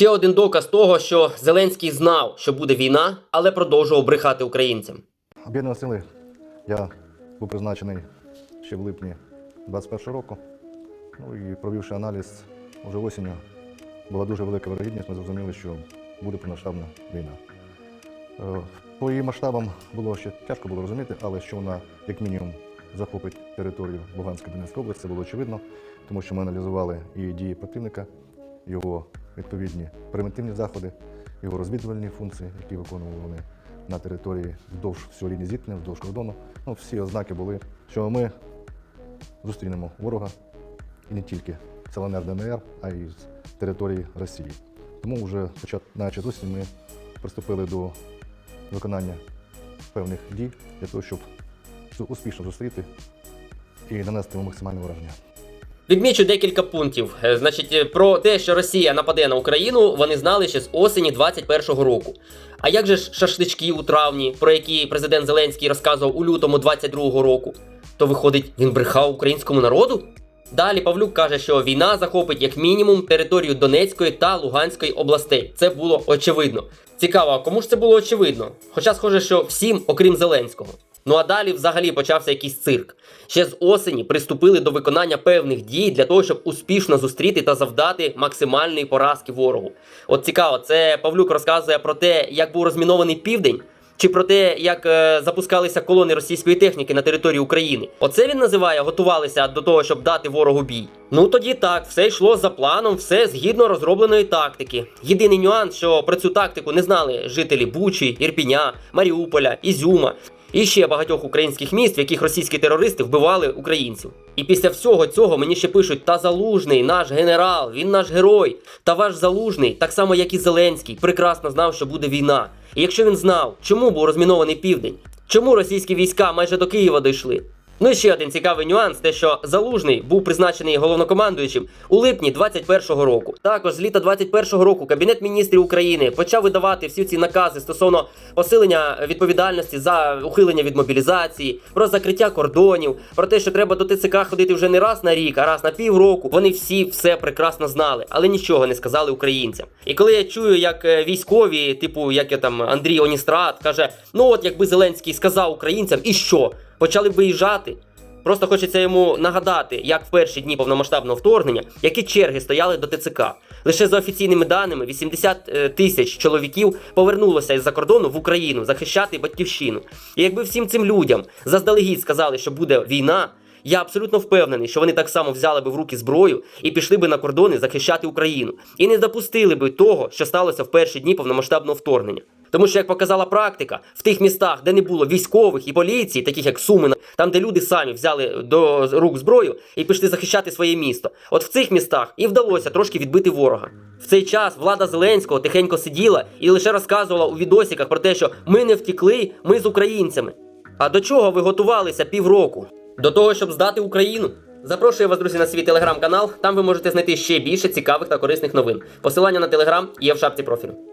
Ще один доказ того, що Зеленський знав, що буде війна, але продовжував брехати українцям. Об'єднані сили я був призначений ще в липні 21 року. Ну і провівши аналіз вже осінню, була дуже велика вирогідність, ми зрозуміли, що буде повномасштабна війна. Е, По її масштабам було ще тяжко було розуміти, але що вона, як мінімум, захопить територію Луганської Донецької області, це було очевидно, тому що ми аналізували і дії противника, його відповідні превентивні заходи, його розвідувальні функції, які виконували вони на території вздовж всього лінії зіткнення, вздовж кордону. Ну, всі ознаки були, що ми зустрінемо ворога і не тільки з ЛНР ДНР, а й з території Росії. Тому вже починаючи з ми приступили до виконання певних дій для того, щоб успішно зустріти і нанести максимальне враження. Відмічу декілька пунктів. Е, Значить, е, про те, що Росія нападе на Україну, вони знали ще з осені 21-го року. А як же ж шашлички у травні, про які президент Зеленський розказував у лютому 22-го року? То виходить, він брехав українському народу? Далі Павлюк каже, що війна захопить як мінімум територію Донецької та Луганської областей. Це було очевидно. Цікаво, а кому ж це було очевидно? Хоча схоже, що всім, окрім Зеленського. Ну а далі взагалі почався якийсь цирк. Ще з осені приступили до виконання певних дій для того, щоб успішно зустріти та завдати максимальної поразки ворогу. От цікаво, це Павлюк розказує про те, як був розмінований південь. Чи про те, як е, запускалися колони російської техніки на території України? Оце він називає готувалися до того, щоб дати ворогу бій. Ну тоді так, все йшло за планом, все згідно розробленої тактики. Єдиний нюанс, що про цю тактику не знали жителі Бучі, Ірпіня, Маріуполя, Ізюма. І ще багатьох українських міст, в яких російські терористи вбивали українців. І після всього цього мені ще пишуть: та залужний, наш генерал, він наш герой. Та ваш залужний, так само як і Зеленський, прекрасно знав, що буде війна. І якщо він знав, чому був розмінований південь, чому російські війська майже до Києва дійшли. Ну і ще один цікавий нюанс: те, що Залужний був призначений головнокомандуючим у липні 21-го року. Також з літа 21-го року Кабінет міністрів України почав видавати всі ці накази стосовно посилення відповідальності за ухилення від мобілізації, про закриття кордонів, про те, що треба до ТЦК ходити вже не раз на рік, а раз на півроку. Вони всі все прекрасно знали, але нічого не сказали українцям. І коли я чую, як е, військові, типу як я там Андрій Оністрат, каже: ну от якби Зеленський сказав українцям, і що? Почали виїжджати. Просто хочеться йому нагадати, як в перші дні повномасштабного вторгнення, які черги стояли до ТЦК. Лише за офіційними даними, 80 е, тисяч чоловіків повернулося із-за кордону в Україну захищати батьківщину. І якби всім цим людям заздалегідь сказали, що буде війна, я абсолютно впевнений, що вони так само взяли би в руки зброю і пішли би на кордони захищати Україну. І не допустили би того, що сталося в перші дні повномасштабного вторгнення. Тому що, як показала практика, в тих містах, де не було військових і поліції, таких як Суми, там, де люди самі взяли до рук зброю і пішли захищати своє місто, от в цих містах і вдалося трошки відбити ворога. В цей час влада Зеленського тихенько сиділа і лише розказувала у відосиках про те, що ми не втікли, ми з українцями. А до чого ви готувалися півроку? До того, щоб здати Україну? Запрошую вас, друзі, на свій телеграм-канал. Там ви можете знайти ще більше цікавих та корисних новин. Посилання на телеграм є в шапці профілю.